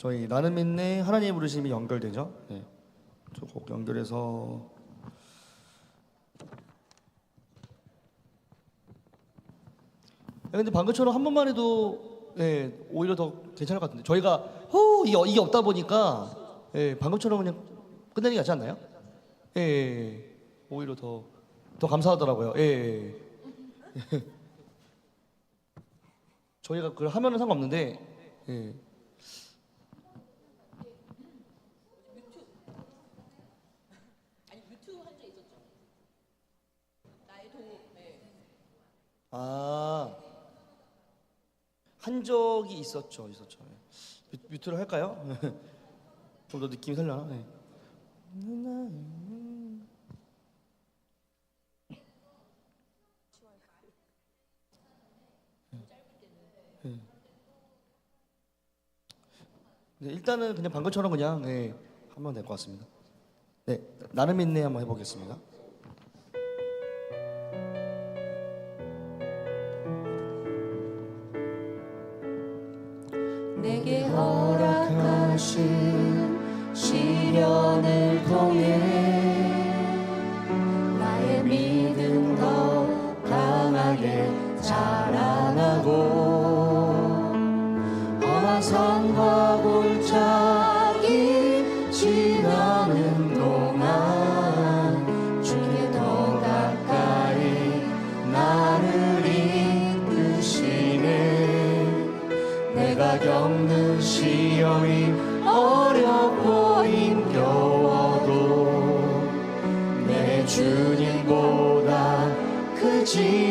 저희 나는 믿네 하나님 부르심이 연결되죠. 네. 저곡 연결해서 야, 근데 방금처럼 한 번만 해도 예, 오히려 더 괜찮을 것 같은데 저희가 호 이게, 이게 없다 보니까 예, 방금처럼 그냥 끝내는 게 낫지 않나요? 예, 예, 예. 오히려 더, 더 감사하더라고요. 예, 예. 예. 저희가 그걸 하면은 상관없는데 예. 아, 한 적이 있었죠, 있었죠. 예. 뮤, 뮤트를 할까요? 좀 더 느낌이 살려나? 네. 네, 일단은 그냥 방금처럼 그냥 네, 하면 될 것 같습니다. 네, 나는 믿네 한번 해보겠습니다. 내게 허락하신 시련을 통 Jesus.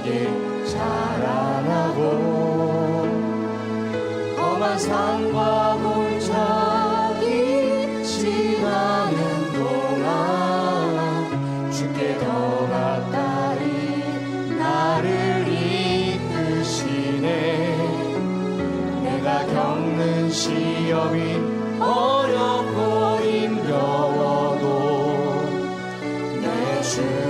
강하게 자라나고 험한 산과 골짜기 지나는 동안 주께 더 가까이 나를 이끄시네. 내가 겪는 시험이 어렵고 힘겨워도 내 주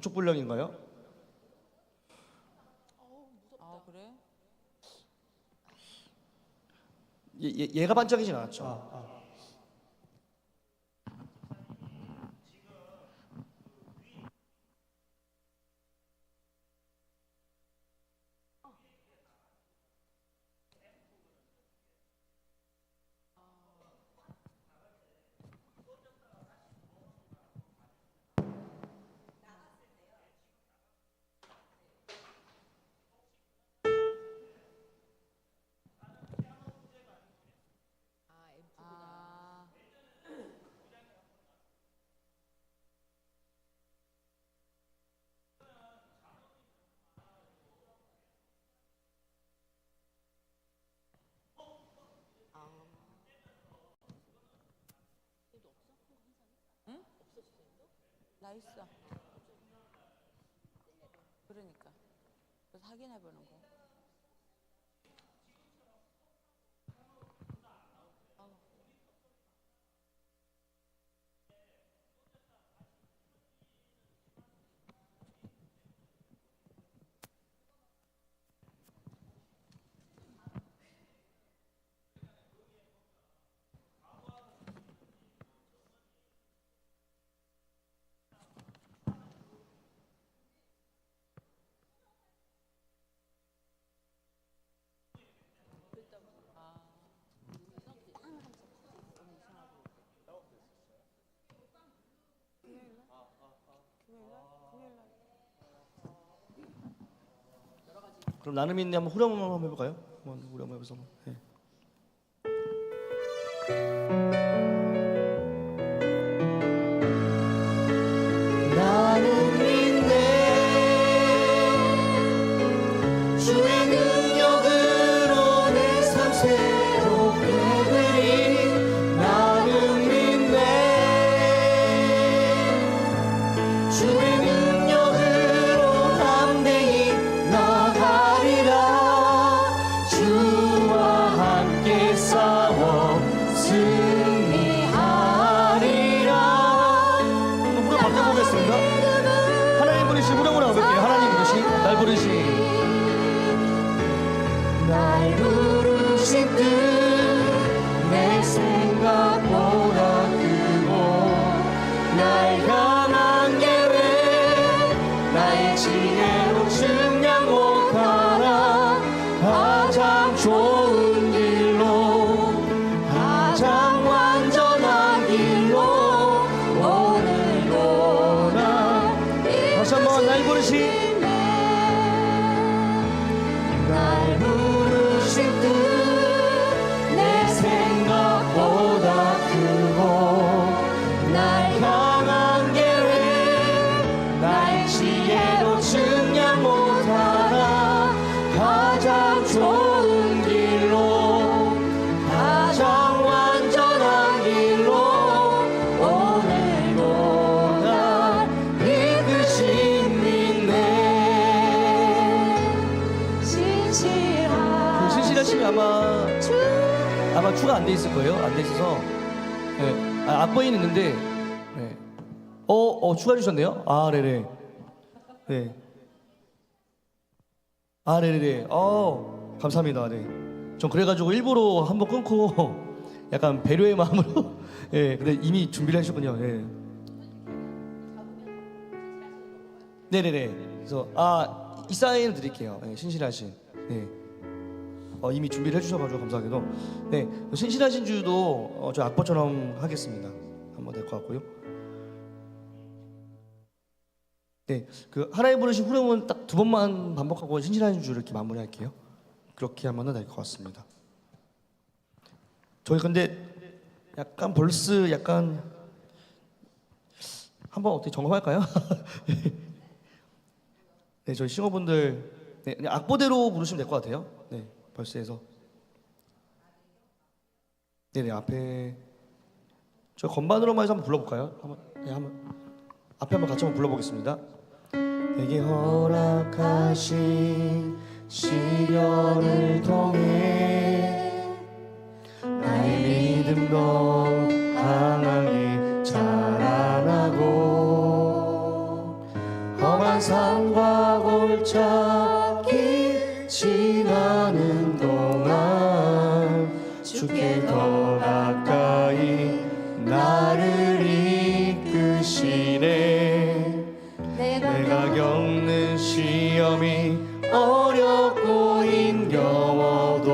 분량인가요? 아 그래? 얘, 얘, 얘가 반짝이진 않았죠. 아 나 있어. 그러니까. 그래서 확인해 보는 거. 그럼 나는 믿네 한번 후렴 한번 해볼까요? 한번 후렴 해보서. 네. 아마 추가 안 돼 있을 거예요. 안 돼 있어서 네. 아, 앞부인 있는데 네. 어, 어 추가해 주셨네요. 아, 네네. 네. 아, 네네네. 어, 감사합니다. 네. 전 그래가지고 일부러 한번 끊고 약간 배려의 마음으로 예, 근데 이미 준비를 하셨군요. 예. 네 네네. 그래서 아, 이 사인 드릴게요. 예, 신실하신. 네. 어, 이미 준비를 해주셔가지고 감사하게도. 네 신실하신 주도 어, 저 악보처럼 하겠습니다. 한번 될 것 같고요. 네 그 하나님 부르신 후렴은 딱 두 번만 반복하고 신실하신 주 이렇게 마무리할게요. 그렇게 하면 될 것 같습니다. 저희 근데 약간 벌스 약간 한번 어떻게 점검할까요? 네, 저희 싱어분들 네, 악보대로 부르시면 될 것 같아요. 네, 벌스에서. 네네 앞에 저 건반으로만 해서 한번 불러볼까요? 한번 네, 한번 앞에 한번 같이 한번 불러보겠습니다. 내게 허락하신 시련을 통해 나의 믿음도 더 가까이 나를 이끄시네. 내가 겪는 시험이 어렵고 힘겨워도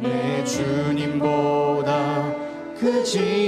내 주님보다 크지